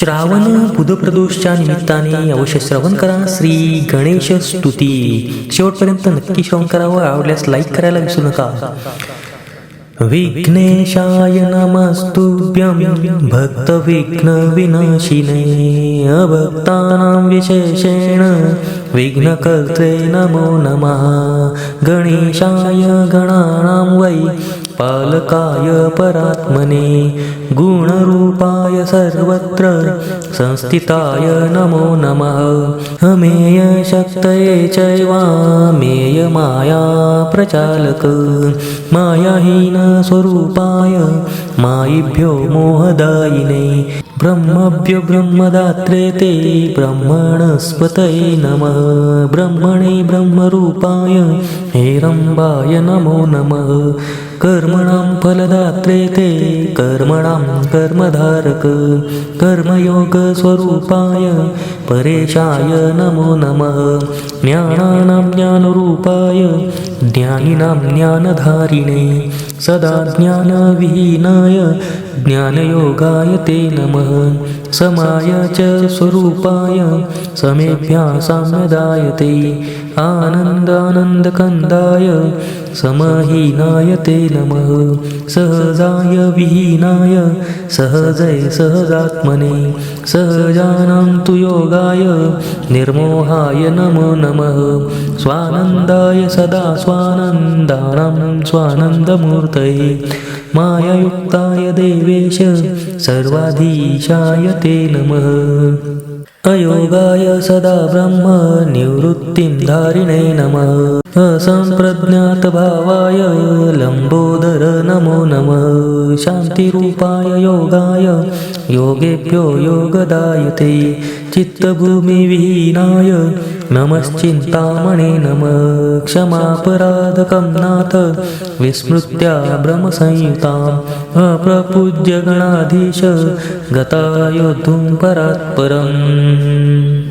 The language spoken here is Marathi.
श्रावण बुधप्रदोषच्या निमित्ताने अवश्य श्रवण करा श्री गणेश स्तुती शेवटपर्यंत नक्की श्रवण करावं आवडल्यास लाईक करायला विसरू नका विघ्नेशाय नमस्तुभ्यं भक्तविघ्नविनाशिने अभक्तानां विशेषेण विघ्नकर्त्रे नमो नमः गणेशाय गणानां वै पालकाय परात्मने गुणरूपाय सर्वत्र संस्थिताय नमो नमः। अमेयशक्तये चैवामेय माया प्रचालक। मायाहीन स्वरूपाय मायिभ्यो मोहदायिने ब्रह्मभ्यो ब्रह्मदात्रे ते ब्रह्मणस्पतये नमः। ब्रह्मणे ब्रह्मरूपाय हेरम्बाय नमो नमः कर्मणां फलदात्रे ते कर्मणां कर्मधारक कर्मयोगस्वरूपाय परेशाय नमो नमः। ज्ञानानां ज्ञानरूपाय ज्ञानिनां ज्ञानधारिणे सदा ज्ञानविहीनाय ज्ञानयोगाय ते नमः। समाय च स्वरूपाय समेभ्या साम्यदायते आनन्दानन्दकन्दाय समहीनाय ते नमः। सहजाय विहीनाय सहजय सहजात्मने सहजानां तु योगाय निर्मोहाय नमो नमः। स्वानन्दाय सदा स्वानन्दानां स्वानन्दमूर्तये। मायायुक्ताय देवेश सर्वाधीशाय ते नमः। अयोगाय सदा ब्रह्म निवृत्तिं धारिणे नमः असम्प्रज्ञातभावाय लम्बोदर नमो नमः। शान्तिरूपाय योगाय। योगेभ्यो योगदायते। चित्तभूमिविहीनाय। नमश्चिन्तामणि नमः क्षमापराधकं नाथ विस्मृत्या भ्रमसंयुताम् अप्रपूज्य गणाधीश गतायोद्धुं परात्परम्